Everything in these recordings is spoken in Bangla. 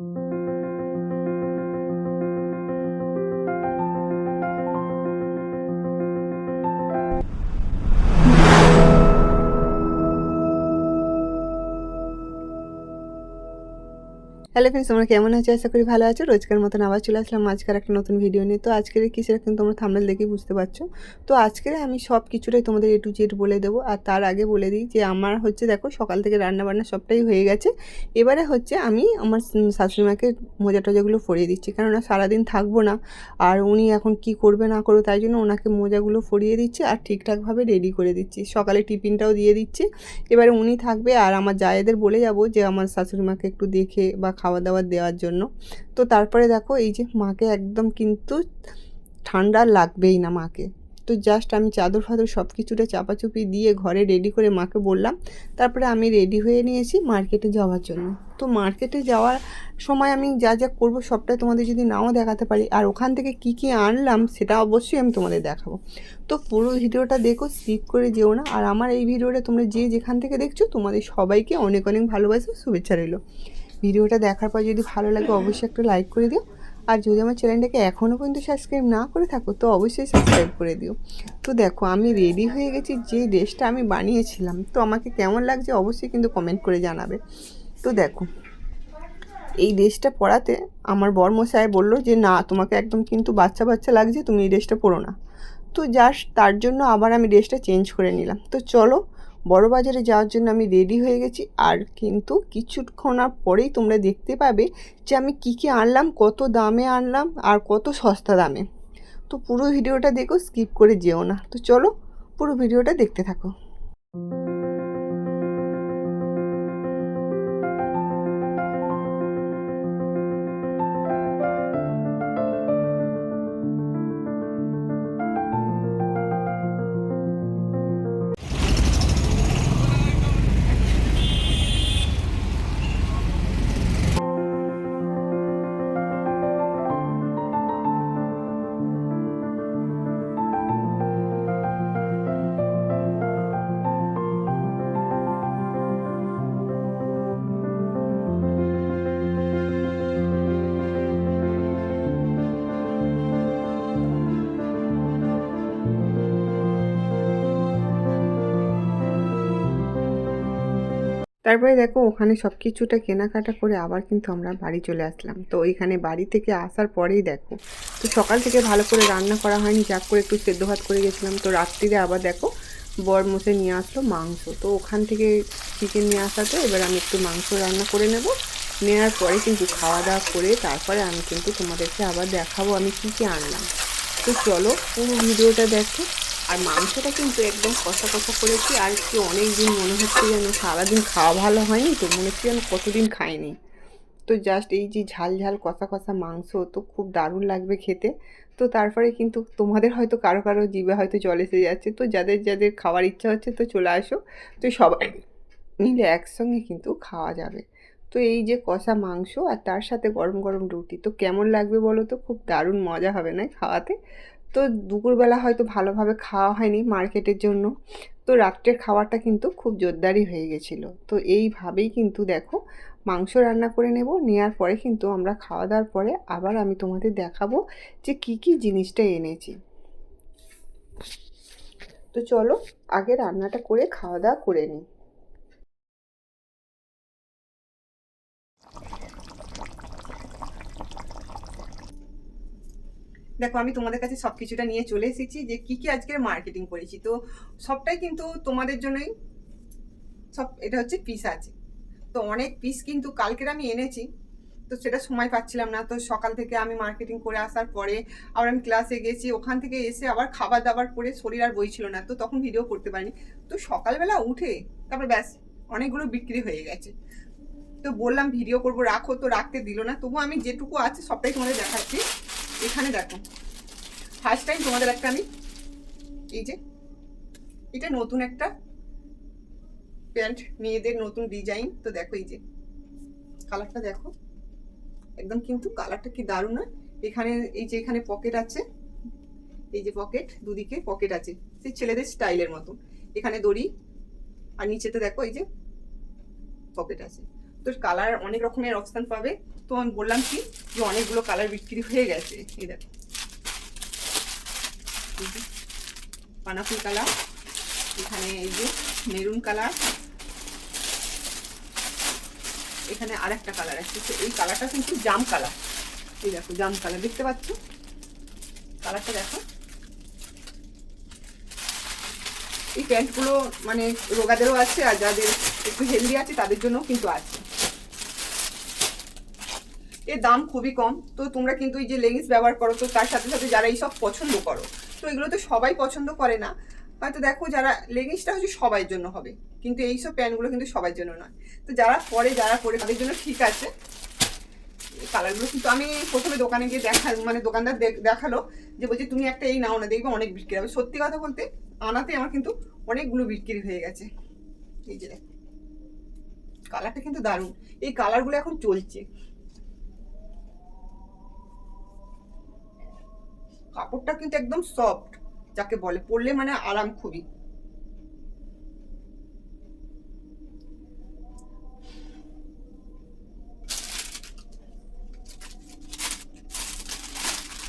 thank you হ্যালো ফ্রেন্ডস তোমরা কেমন আছো? আশা করি ভালো আছো। রোজকার মতন আবার চলে আসলাম আজকের একটা নতুন ভিডিও নিয়ে। তো আজকের কিসের কিন্তু তোমরা থামনেল দেখেই বুঝতে পারছ। তো আজকের আমি সব কিছুটাই তোমাদের এ টু জেড বলে দেবো। আর তার আগে বলে দিই যে, আমার হচ্ছে দেখো, সকাল থেকে রান্না বান্না সবটাই হয়ে গেছে। এবারে হচ্ছে আমি আমার শাশুড়ি মাকে মোজা টোজাগুলো ফরিয়ে দিচ্ছি। কেননা সারাদিন থাকব না। আর উনি এখন কি করবে না করবে তাই জন্য ওনাকে মোজাগুলো ফরিয়ে দিচ্ছি আর ঠিকঠাকভাবে রেডি করে দিচ্ছি। সকালে টিফিনটাও দিয়ে দিচ্ছি। এবারে উনি থাকবে আর আমার জায়েদের বলে যাব যে, আমার শাশুড়ি মাকে একটু দেখে বা খাওয়া দাওয়া দেওয়ার জন্য। তো তারপরে দেখো, এই যে মাকে একদম কিন্তু ঠান্ডা লাগবেই না মাকে। তো জাস্ট আমি চাদর ফাদর সব কিছুটা চাপাচুপি দিয়ে ঘরে রেডি করে মাকে বললাম, তারপরে আমি রেডি হয়ে নিয়েছি মার্কেটে যাওয়ার জন্য। তো মার্কেটে যাওয়ার সময় আমি যা যা করব সবটাই তোমাদের যদি নাও দেখাতে পারি, আর ওখান থেকে কি কি আনলাম সেটা অবশ্যই আমি তোমাদের দেখাবো। তো পুরো ভিডিওটা দেখো স্কিপ করে যেও না। আর আমার এই ভিডিওটা তোমরা যে যেখান থেকে দেখছ, তোমাদের সবাইকে অনেক অনেক ভালোবাসা, শুভেচ্ছা রইল। ভিডিওটা দেখার পর যদি ভালো লাগে অবশ্যই একটা লাইক করে দিও। আর যদি আমার চ্যানেলটাকে এখনও পর্যন্ত সাবস্ক্রাইব না করে থাকো, তো অবশ্যই সাবস্ক্রাইব করে দিও। তো দেখো, আমি রেডি হয়ে গেছি যে ড্রেসটা আমি বানিয়েছিলাম। তো আমাকে কেমন লাগছে অবশ্যই কিন্তু কমেন্ট করে জানাবে। তো দেখো, এই ড্রেসটা পরাতে আমার বরমশাই বলল যে, না, তোমাকে একদম কিন্তু বাচ্চা বাচ্চা লাগছে, তুমি এই ড্রেসটা পরো না। তো জাস্ট তার জন্য আবার আমি ড্রেসটা চেঞ্জ করে নিলাম। তো চলো বড় বাজারে যাওয়ার জন্য আমি রেডি হয়ে গেছি। আর কিন্তু কিছুক্ষণ আর পরেই তোমরা দেখতে পাবে যে আমি কী কী আনলাম, কত দামে আনলাম আর কত সস্তা দামে। তো পুরো ভিডিওটা দেখো স্কিপ করে যেও না। তো চলো পুরো ভিডিওটা দেখতে থাকো। তারপরে দেখো, ওখানে সব কিছুটা কেনাকাটা করে আবার কিন্তু আমরা বাড়ি চলে আসলাম। তো এখানে বাড়ি থেকে আসার পরেই দেখো, তো সকাল থেকে ভালো করে রান্না করা হয়নি, যাক করে একটু সেদ্ধ ভাত করে গেছিলাম। তো রাত্রিরে আবার দেখো, বর মশে নিয়ে আসলো মাংস। তো ওখান থেকে চিকেন নিয়ে আসাতে এবার আমি একটু মাংস রান্না করে নেব। নেওয়ার পরে কিন্তু খাওয়া দাওয়া করে তারপরে আমি কিন্তু তোমাদেরকে আবার দেখাবো আমি কী কী আনলাম। তো চলো পুরো ভিডিওটা দেখো। আর মাংসটা কিন্তু একদম কষা কষা করেছি, আর কি অনেক দিন মনে হচ্ছে যেন সারাদিন খাওয়া ভালো হয়নি, তো মনে হচ্ছে যেন কতদিন খাইনি। তো জাস্ট এই যে ঝাল ঝাল কষা কষা মাংস, তো খুব দারুণ লাগবে খেতে। তো তারপরে কিন্তু তোমাদের হয়তো কারও কারও জিভে হয়তো জল এসে যাচ্ছে, তো যাদের যাদের খাওয়ার ইচ্ছা হচ্ছে তো চলে আসো। তো সবাই মিলে একসঙ্গে কিন্তু খাওয়া যাবে। তো এই যে কষা মাংস আর তার সাথে গরম গরম রুটি, তো কেমন লাগবে বলো তো? খুব দারুণ মজা হবে না খাওয়াতে? তো দুপুরবেলা হয়তো ভালোভাবে খাওয়া হয়নি মার্কেটের জন্য। তো রাত্রের খাবারটা কিন্তু খুব জোরদারি হয়ে গেছিল। তো এইভাবেই কিন্তু দেখো মাংস রান্না করে নেব নেওয়ার পরে কিন্তু আমরা খাওয়া দাওয়ার পরে আবার আমি তোমাদের দেখাবো যে কি কি জিনিসটা এনেছি। তো চলো আগে রান্নাটা করে খাওয়া দাওয়া করে নিই। দেখো, আমি তোমাদের কাছে সব কিছুটা নিয়ে চলে এসেছি যে কি কি আজকের মার্কেটিং করেছি। তো সবটাই কিন্তু তোমাদের জন্যই সব, এটা হচ্ছে পিস আছে। তো অনেক পিস কিন্তু কালকের আমি এনেছি, তো সেটা সময় পাচ্ছিলাম না। তো সকাল থেকে আমি মার্কেটিং করে আসার পরে আবার আমি ক্লাসে গেছি, ওখান থেকে এসে আবার খাবার দাবার করে শরীর আর বইছিল না। তো তখন ভিডিও করতে পারিনি। তো সকালবেলা উঠে, তারপর ব্যাস, অনেকগুলো বিক্রি হয়ে গেছে। তো বললাম, ভিডিও করব, রাখো। তো রাখতে দিল না। তবু আমি যেটুকু আছে সবটাই তোমাদের দেখাচ্ছি। এখানে দেখো। ফার্স্ট টাইম তোমাদের একটা আমি এই যে, এটা নতুন একটা প্যান্ট, মেয়েদের নতুন ডিজাইন। তো দেখো এই যে, কালারটা দেখো। একদম কিন্তু কালারটা কি দারুণ নয়। এখানে এই যে এখানে পকেট আছে, এই যে পকেট, দুদিকে পকেট আছে। সেই ছেলেদের স্টাইলের মতো। এখানে দড়ি আর নিচেতে দেখো এই যে পকেট আছে। তো কালার অনেক রকমের অপশান পাবে। তো আমি বললাম কি, যে অনেকগুলো কালার বিক্রি হয়ে গেছে। এই দেখো। পানাফুল কালার এখানে এই যে মেরুন কালার এখানে আর একটা কালার আছে। তো এই কালারটা কিন্তু জাম কালার এই দেখো জাম কালার দেখতে পাচ্ছ? কালারটা দেখো। এই প্যান্টগুলো মানে রোগাদেরও আছে, আর যাদের একটু হেলদি আছে, তাদের জন্য কিন্তু আছে। এর দাম খুবই কম। তো তোমরা কিন্তু এই যে লেগিংস ব্যবহার করো, তো তার সাথে সাথে যারা এইসব পছন্দ করো, তো এগুলো তো সবাই পছন্দ করে না। হয়তো দেখো যারা লেগিংসটা হচ্ছে সবার জন্য হবে, কিন্তু এইসব প্যান্টগুলো কিন্তু সবার জন্য নয়। তো যারা পরে যারা পরে, তাদের জন্য ঠিক আছে। কালারগুলো কিন্তু আমি প্রথমে দোকানে গিয়ে দেখা মানে দোকানদার দেখ- দেখাল যে বলছে, তুমি একটা এই নাও না, দেখবে অনেক বিক্রি হবে। সত্যি কথা বলতে, আনাতে আমার কিন্তু অনেকগুলো বিক্রি হয়ে গেছে। এই যে কালারটা কিন্তু দারুণ। এই কালারগুলো এখন চলছে। কাপড়টা কিন্তু একদম সফট যাকে বলে, পরলে মানে আরাম খুবই।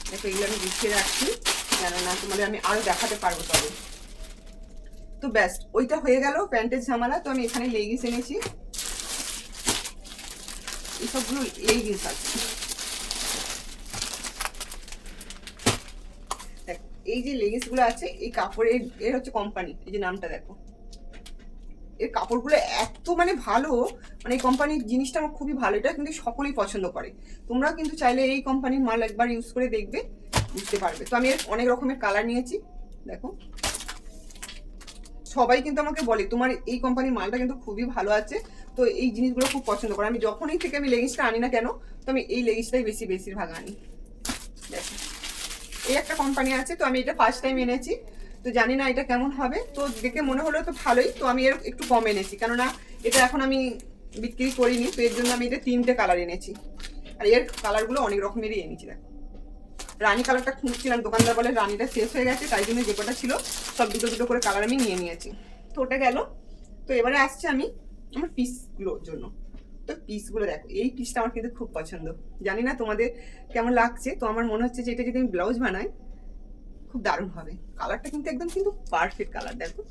দেখো, এগুলো আমি গুছিয়ে রাখছি, কেননা তোমাদের আমি আরও দেখাতে পারব তবে। তো ব্যাস, ওইটা হয়ে গেল প্যান্টের ঝামেলা, তো আমি এখানে লেগিংস এনেছি। এই সবগুলো লেগিংস আছে দেখো, এই যে লেগিংসগুলো আছে, এই কাপড়ের, এর হচ্ছে কোম্পানি এই যে নামটা দেখো। এর কাপড়গুলো এত মানে ভালো মানে এই কোম্পানির জিনিসটা আমার খুবই ভালো, এটা কিন্তু সকলেই পছন্দ করে। তোমরা কিন্তু চাইলে এই কোম্পানির মাল একবার ইউজ করে দেখবে, বুঝতে পারবে। তো আমি এর অনেক রকমের কালার নিয়েছি, দেখো। সবাই কিন্তু আমাকে বলে, তোমার এই কোম্পানির মালটা কিন্তু খুবই ভালো আছে, তো এই জিনিসগুলো খুব পছন্দ করে। আমি যখনই থেকে আমি লেগিংসটা আনি না কেন, তো আমি এই লেগিংসটাই বেশি, বেশিরভাগ আনি। এই একটা কোম্পানি আছে, তো আমি এটা ফার্স্ট টাইম এনেছি। তো জানি না এটা কেমন হবে। তো দেখে মনে হলো তো ভালোই, তো আমি এর একটু কম এনেছি। কেননা এটা এখন আমি বিক্রি করিনি, তো এর জন্য আমি এটা তিনটে কালার এনেছি। আর এর কালারগুলো অনেক রকমেরই এনেছি, দেখো। রানী কালারটা খুঁজছিলাম, দোকানদার বলে রানীটা শেষ হয়ে গেছে, তাই জন্য যে কটা ছিল, সব দুটো দুটো করে কালার আমি নিয়ে নিয়েছি। তো ওটা গেল। তো এবারে আসছে আমি আমার পিসগুলোর জন্য। তো পিসগুলো দেখো। এই পিসটা আমার কিন্তু খুব পছন্দ। জানি না তোমাদের কেমন লাগছে। তো আমার মনে হচ্ছে যে এটা যদি আমি ব্লাউজ বানাই, খুব দারুণ হবে। কালারটা কিন্তু একদম কিন্তু পারফেক্ট কালার দেখো।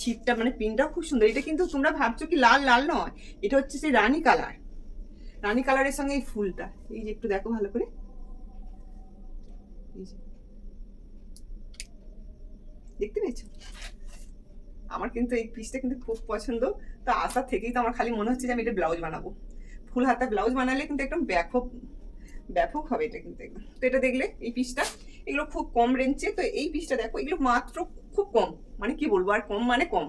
ছিটটা মানে পিনটাও খুব সুন্দর। এটা কিন্তু তোমরা ভাবছ কি লাল লাল নয়। এটা হচ্ছে সেই রানী কালার রানী কালারের সঙ্গে এই ফুলটা। এই যে একটু দেখো ভালো করে। দেখতে পেয়েছ? আমার কিন্তু এই পিসটা কিন্তু খুব পছন্দ। তো আশা থেকেই তো আমার খালি মনে হচ্ছে যে আমি এটা ব্লাউজ বানাবো। ফুল হাতা ব্লাউজ বানালে কিন্তু একদম ব্যাপক ব্যাপক হবে এটা কিন্তু একদম। তো এটা দেখলে এই পিসটা এগুলো খুব কম রেঞ্জে তো এই পিসটা দেখো, এগুলো মাত্র খুব কম। মানে কি বলব, আর কম মানে কম।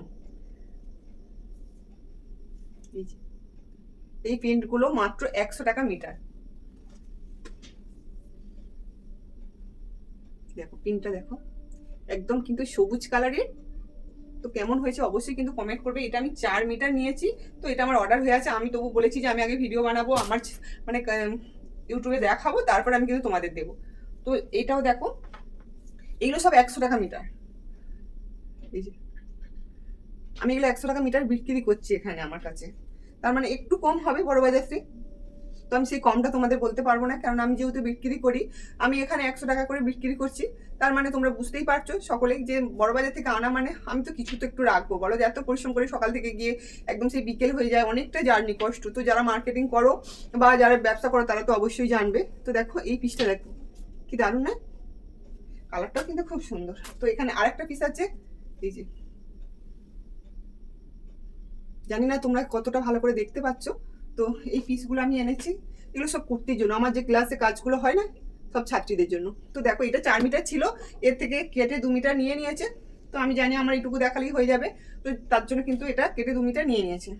এই প্রিন্টগুলো মাত্র একশো টাকা মিটার দেখো পিনটা দেখো, একদম কিন্তু সবুজ কালারের তো কেমন হয়েছে অবশ্যই কিন্তু কমেন্ট করবে। এটা আমি চার মিটার নিয়েছি, তো এটা আমার অর্ডার হয়ে আছে। আমি তবু বলেছি যে আমি আগে ভিডিও বানাবো, আমার মানে ইউটিউবে দেখাবো, তারপর আমি কিন্তু তোমাদের দেবো। তো এটাও দেখো, এগুলো সব একশো টাকা মিটার এই যে, আমি এগুলো একশো টাকা মিটার বিক্রি করছি এখানে আমার কাছে। তার মানে একটু কম হবে বড় বাজার থেকে আমি সেই কমটা তোমাদের বলতে পারব না, কারণ আমি যেহেতু বিক্রি করি, আমি এখানে একশো টাকা করে বিক্রি করছি। তার মানে তোমরা বুঝতেই পারছ, সকলেই যে বড় বাজার থেকে আনা মানে আমি তো কিছু তো একটু রাখব। বলো এত পরিশ্রম করে সকাল থেকে গিয়ে একদম সেই বিকেল হয়ে যায়, অনেকটা জার্নি কষ্ট। তো যারা মার্কেটিং করো বা যারা ব্যবসা করো, তারা তো অবশ্যই জানবে। তো দেখো, এই পিসটা দেখো। কি দারুণ, না? কালারটাও কিন্তু খুব সুন্দর। তো এখানে আরেকটা পিস আছে, এই যে। জানি না তোমরা কতটা ভালো করে দেখতে পাচ্ছ। তো এই পিসগুলো আমি এনেছি, এগুলো সব কুর্তির জন্য। আমার যে ক্লাসে কাজগুলো হয় না, সব ছাত্রীদের জন্য। তো দেখো, এটা চার মিটার ছিল, এর থেকে কেটে দু মিটার নিয়ে নিয়েছে। তো আমি জানি আমার এইটুকু দেখালেই হয়ে যাবে, তো তার জন্য কিন্তু এটা কেটে দু মিটার নিয়ে নিয়েছে।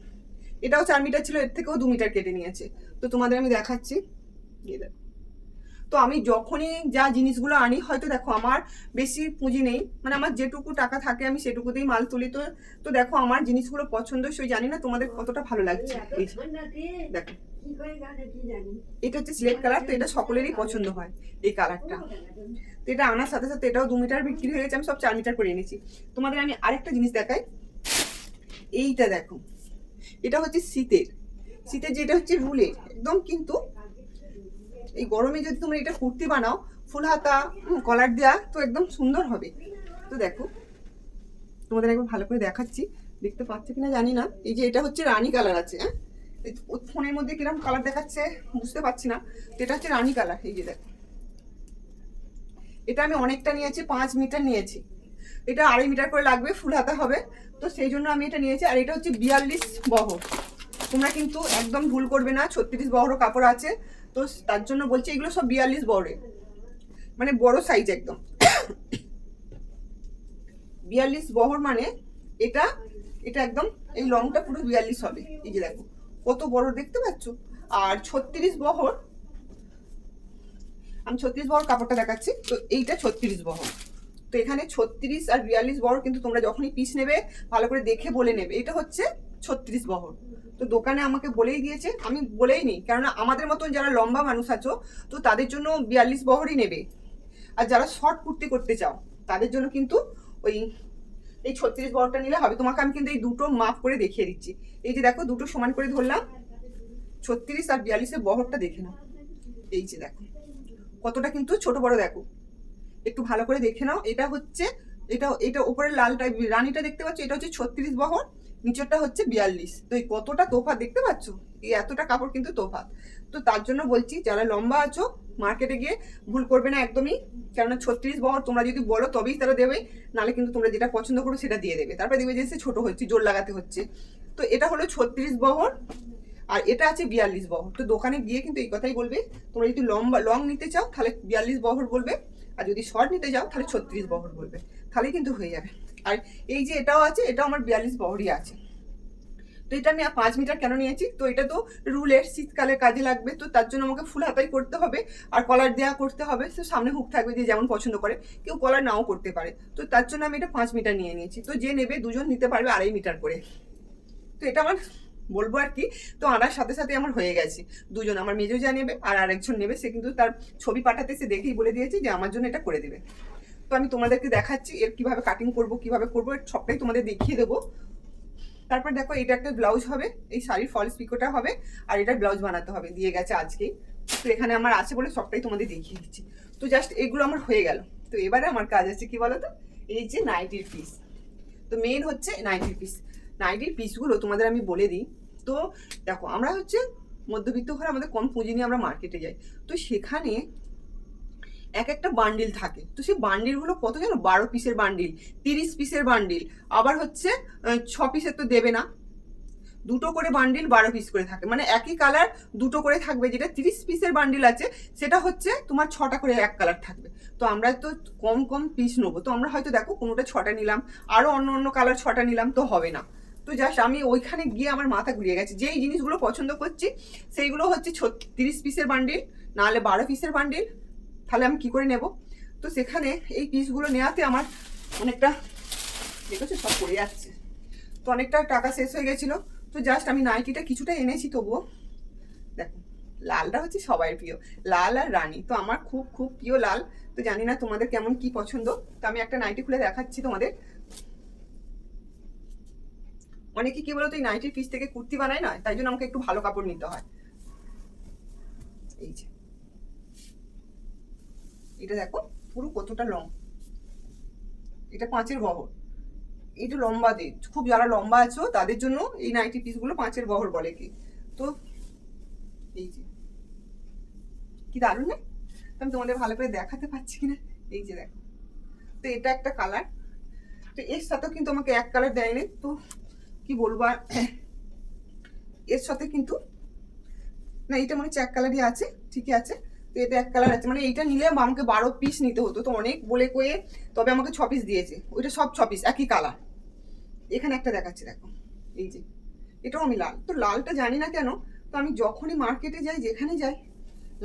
এটাও চার মিটার ছিল, এর থেকেও দু মিটার কেটে নিয়েছে। তো তোমাদের আমি দেখাচ্ছি। দিয়ে দেখো। তো আমি যখনই যা জিনিসগুলো আনি, হয়তো দেখো আমার বেশি পুঁজি নেই মানে আমার যেটুকু টাকা থাকে আমি সেটুকুতেই মাল তুলি। তো তো দেখো আমার জিনিসগুলো পছন্দসই জানি না তোমাদের কতটা ভালো লাগছে। দেখো। এটা হচ্ছে সিলেট কালার, তো এটা সকলেরই পছন্দ হয় এই কালারটা। তো এটা আনার সাথে সাথে এটাও দু মিটার বিক্রি হয়ে গেছে, আমি সব চার মিটার করে এনেছি। তোমাদের আমি আরেকটা জিনিস দেখাই। এইটা দেখো। এটা হচ্ছে শীতের। শীতের যেটা হচ্ছে রুলে একদম কিন্তু এই গরমে যদি তোমরা এটা কুর্তি বানাও, ফুল হাতা কলার দেওয়া তো একদম সুন্দর হবে। তো দেখো, তোমাদের একবার ভালো করে দেখাচ্ছি। দেখতে পাচ্ছ কিনা জানি না। এই যে এটা হচ্ছে রানী কালার আছে হ্যাঁ? ফোনের মধ্যে কীরকম কালার দেখাচ্ছে বুঝতে পারছি না, তো এটা হচ্ছে রানী কালার এই যে দেখো। এটা আমি অনেকটা নিয়েছি, পাঁচ মিটার নিয়েছি। এটা আড়াই মিটার করে লাগবে, ফুল হাতা হবে। তো সেই জন্য আমি এটা নিয়েছি, আর এটা হচ্ছে বিয়াল্লিশ বহর। তোমরা কিন্তু একদম ভুল করবে না, ছত্রিশ বহরও কাপড় আছে। তো তার জন্য বলছি এগুলো সব বিয়াল্লিশ বহরে মানে বড় সাইজ একদম। বিয়াল্লিশ বহর মানে এটা এটা একদম, এই লংটা পুরো বিয়াল্লিশ হবে। এই যে দেখো, কত বড় দেখতে পাচ্ছ? আর ছত্রিশ বহর, আমি ছত্রিশ বহর কাপড়টা দেখাচ্ছি। তো এইটা ছত্রিশ বহর। তো এখানে ছত্রিশ আর বিয়াল্লিশ বহর কিন্তু তোমরা যখনই পিস নেবে, ভালো করে দেখে বলে নেবে। এটা হচ্ছে ছত্রিশ বহর। তো দোকানে আমাকে বলেই দিয়েছে, আমি বলেই নিই কেননা আমাদের মতন যারা লম্বা মানুষ আছো, তো তাদের জন্য বিয়াল্লিশ বহরই নেবে। আর যারা শর্ট কুর্তি করতে চাও, তাদের জন্য কিন্তু ওই, এই ছত্রিশ বহরটা নিলে হবে। তোমাকে আমি কিন্তু এই দুটো মাপ করে দেখিয়ে দিচ্ছি। এই যে দেখো, দুটো সমান করে ধরলাম। ছত্রিশ আর বিয়াল্লিশের বহরটা দেখে নাও। এই যে দেখো, কতটা কিন্তু ছোট বড় দেখো। একটু ভালো করে দেখে নাও। এটা হচ্ছে, এটা এটা উপরের লালটা রানীটা দেখতে পাচ্ছ? এটা হচ্ছে ছত্রিশ বহর। নিচেরটা হচ্ছে বিয়াল্লিশ। তো এই কতটা তোফা দেখতে পাচ্ছ? এই এতটা কাপড় কিন্তু তোফাত তো তার জন্য বলছি, যারা লম্বা আছো, মার্কেটে গিয়ে ভুল করবে না একদমই। কেননা ছত্রিশ বহর তোমরা যদি বলো তবেই তারা দেবে, নালে কিন্তু তোমরা যেটা পছন্দ করো সেটা দিয়ে দেবে। তারপরে দেখবে যে সে ছোট হচ্ছে, জোর লাগাতে হচ্ছে। তো এটা হলো ছত্রিশ বহর, আর এটা আছে বিয়াল্লিশ বহর। তো দোকানে গিয়ে কিন্তু এই কথাই বলবে, তোমরা যদি লম্বা লং নিতে চাও, তাহলে বিয়াল্লিশ বহর বলবে। আর যদি শর্ট নিতে যাও, তাহলে ছত্রিশ বহর বলবে। তাহলেই কিন্তু হয়ে যাবে। আর এই যে এটাও আছে, এটাও আমার বিয়াল্লিশ বহরই আছে। তো এটা আমি পাঁচ মিটার কেন নিয়েছি? তো এটা তো রুলের শীতকালে কাজে লাগবে, তো তার জন্য আমাকে ফুল হাতাই করতে হবে আর কলার দেওয়া করতে হবে। তো সামনে হুক থাকবে যে যেমন পছন্দ করে, কেউ কলার নাও করতে পারে। তো তার জন্য আমি এটা পাঁচ মিটার নিয়ে নিয়েছি। তো যে নেবে দুজন নিতে পারবে আড়াই মিটার করে। তো এটা আমার বলব আর কি। তো আনার সাথে সাথে আমার হয়ে গেছে। দুজন আমার মেজো যা নেবে আর আরেকজন নেবে, সে কিন্তু তার ছবি পাঠাতে সে দেখেই বলে দিয়েছে যে আমার জন্য এটা করে দেবে। তো আমি তোমাদেরকে দেখাচ্ছি এর কীভাবে কাটিং করব, কীভাবে করব সবটাই তোমাদের দেখিয়ে দেবো। তারপর দেখো এটা একটা ব্লাউজ হবে, এই শাড়ির ফলস পিকোটা হবে আর এটা ব্লাউজ বানাতে হবে, দিয়ে গেছে আজকেই। তো এখানে আমার আছে বলে সবটাই তোমাদের দেখিয়ে দিচ্ছি। তো জাস্ট এগুলো আমার হয়ে গেল। তো এবারে আমার কাজ আছে কি বলো তো এই যে নাইটির পিস তো মেন হচ্ছে নাইটির পিস নাইটির পিসগুলো তোমাদের আমি বলে দিই। তো দেখো, আমরা হচ্ছে মধ্যবিত্ত ঘরে আমাদের কম পুঁজি নিয়ে আমরা মার্কেটে যাই? তো সেখানে এক একটা বান্ডিল থাকে। তো সেই বান্ডিলগুলো কত জানো? বারো পিসের বান্ডিল তিরিশ পিসের বান্ডিল আবার হচ্ছে ছ পিসের তো দেবে না। দুটো করে বান্ডিল বারো পিস করে থাকে। মানে একই কালার দুটো করে থাকবে। যেটা তিরিশ পিসের বান্ডিল আছে, সেটা হচ্ছে তোমার ছটা করে এক কালার থাকবে। তো আমরা তো কম কম পিস নেব। তো আমরা হয়তো দেখো কোনোটা ছটা নিলাম আরও অন্য অন্য কালার ছটা নিলাম, তো হবে না। তো জাস্ট আমি ওইখানে গিয়ে আমার মাথা ঘুরিয়ে গেছে। যেই জিনিসগুলো পছন্দ করছি, সেইগুলো হচ্ছে তিরিশ পিসের বান্ডিল নাহলে বারো পিসের বান্ডিল তাহলে আমি কি করে নেব? তো সেখানে এই পিসগুলো নেওয়াতে আমার অনেকটা, দেখেছ সব পড়ে যাচ্ছে। তো অনেকটা টাকা শেষ হয়ে গেছিল। তো জাস্ট আমি নাইটিটা কিছুটা এনেছি তবুও। দেখো, লালটা হচ্ছে সবাই প্রিয়, লাল আর রানী। তো আমার খুব খুব প্রিয় লাল। তো জানি না তোমাদের কেমন কি পছন্দ। তো আমি একটা নাইটি খুলে দেখাচ্ছি তোমাদের। অনেকে কি বলতো, এই নাইটির পিস থেকে কুর্তি বানায় না? তাই জন্য আমাকে একটু ভালো কাপড় নিতে হয়। এই যে। এটা দেখো, পুরো কতটা লং। এটা পাঁচের বহর। এটা লম্বা দিয়ে খুব যারা লম্বা আছো, তাদের জন্য এই নাইটি পিসগুলো পাঁচের বহর বলে কি। তো, এই যে। কি দারুণ, না? আমি তোমাদের ভালো করে দেখাতে পারছি কিনা? এই যে দেখো। তো এটা একটা কালার তো এর সাথেও কিন্তু আমাকে এক কালার দেয়নি। তো বলব আর? এর সাথে কিন্তু, না এটা মনে হচ্ছে এক কালারই আছে, ঠিকই আছে। তো এটা এক কালার আছে। মানে এইটা নিলে আমাকে বারো পিস নিতে হতো। তো অনেক বলে কয়ে তবে আমাকে ছ পিস দিয়েছে। ওইটা সব ছ পিস একই কালার এখানে একটা দেখাচ্ছে, দেখো। এই যে, এটাও আমি লাল। তো লালটা জানি না কেন, তো আমি যখনই মার্কেটে যাই, যেখানে যাই,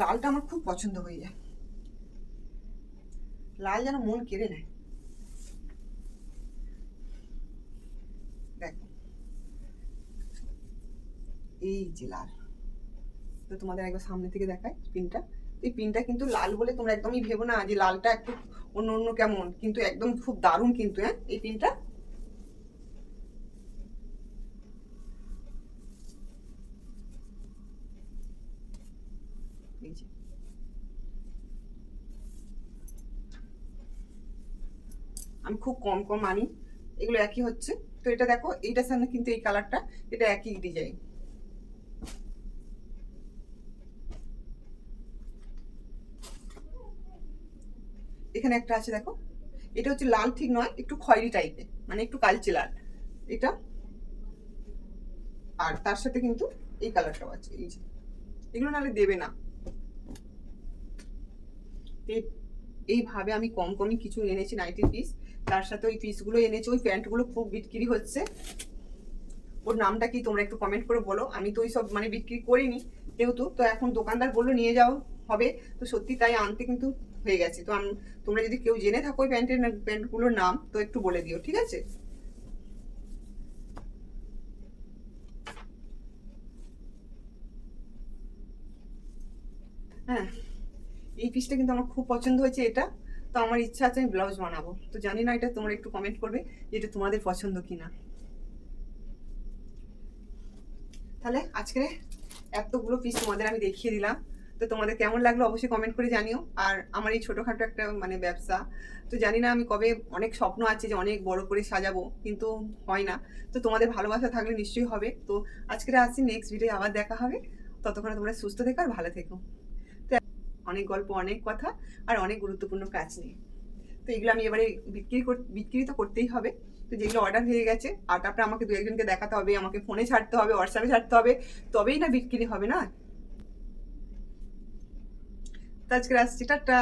লালটা আমার খুব পছন্দ হয়ে যায়। লাল যেন মন কেড়ে নেয় দেখো এই যে লাল। তো তোমাদের একবার সামনে থেকে দেখায় পিনটা। এই পিনটা কিন্তু লাল বলে তোমরা একদমই ভেবো না যে লালটা একটু অন্য অন্য কেমন, কিন্তু একদম খুব দারুণ কিন্তু হ্যাঁ এই পিনটা। আমি খুব কম কম আনি। এগুলো একই হচ্ছে। তো এটা দেখো, এইটার সামনে কিন্তু এই কালারটা, এটা একই ডিজাইন এখানে একটা আছে, দেখো। এটা হচ্ছে লাল ঠিক নয়, একটু খয়েরি টাইপের মানে একটু কালচে লাল। এটা আর তার সাথে কিন্তু এই কালারটাও আছে, এই যে। এগুলো নাহলে দেবে না। এইভাবে আমি কম কমই কিছু এনেছি নাইটি পিস তার সাথে ওই পিসগুলো এনেছি, ওই প্যান্টগুলো খুব বিক্রি হচ্ছে। ওর নামটা কি তোমরা একটু কমেন্ট করে বলো। আমি তো ওই সব মানে বিক্রি করিনি, যেহেতু তো এখন দোকানদার বলল নিয়ে যাও, হবে। তো সত্যি তাই আনতে কিন্তু হয়ে গেছে। তো তোমরা যদি কেউ জেনে থাকো ওই প্যান্টের না- প্যান্টগুলোর নাম, তো একটু বলে দিও, ঠিক আছে? হ্যাঁ এই পিসটা কিন্তু আমার খুব পছন্দ হয়েছে এটা। তো আমার ইচ্ছা আছে আমি ব্লাউজ বানাবো। তো জানি না এটা তোমরা একটু কমেন্ট করবে যে এটা তোমাদের পছন্দ কিনা। তাহলে আজকে এতগুলো পিস তোমাদের আমি দেখিয়ে দিলাম। তো তোমাদের কেমন লাগল অবশ্যই কমেন্ট করে জানিও। আর আমার এই ছোটোখাটো একটা মানে ব্যবসা, তো জানি না আমি কবে অনেক স্বপ্ন আছে যে অনেক বড় করে সাজাবো, কিন্তু হয় না। তো তোমাদের ভালোবাসা থাকলে নিশ্চয়ই হবে। তো আজকে আসছি নেক্সট ভিডিও আবার দেখা হবে। ততক্ষণে তোমরা সুস্থ থেকো আর ভালো থেকো। তো অনেক গল্প, অনেক কথা আর অনেক গুরুত্বপূর্ণ কাজ নিয়ে। তো এগুলো আমি এবারে বিক্রি কর- বিক্রি তো করতেই হবে। তো যেগুলো অর্ডার হয়ে গেছে আর তারপরে আমাকে দু একজনকে দেখাতে হবে, আমাকে ফোনে ছাড়তে হবে হোয়াটসঅ্যাপে ছাড়তে হবে, তবেই না বিক্রি হবে না? আজকে আসছি টাটা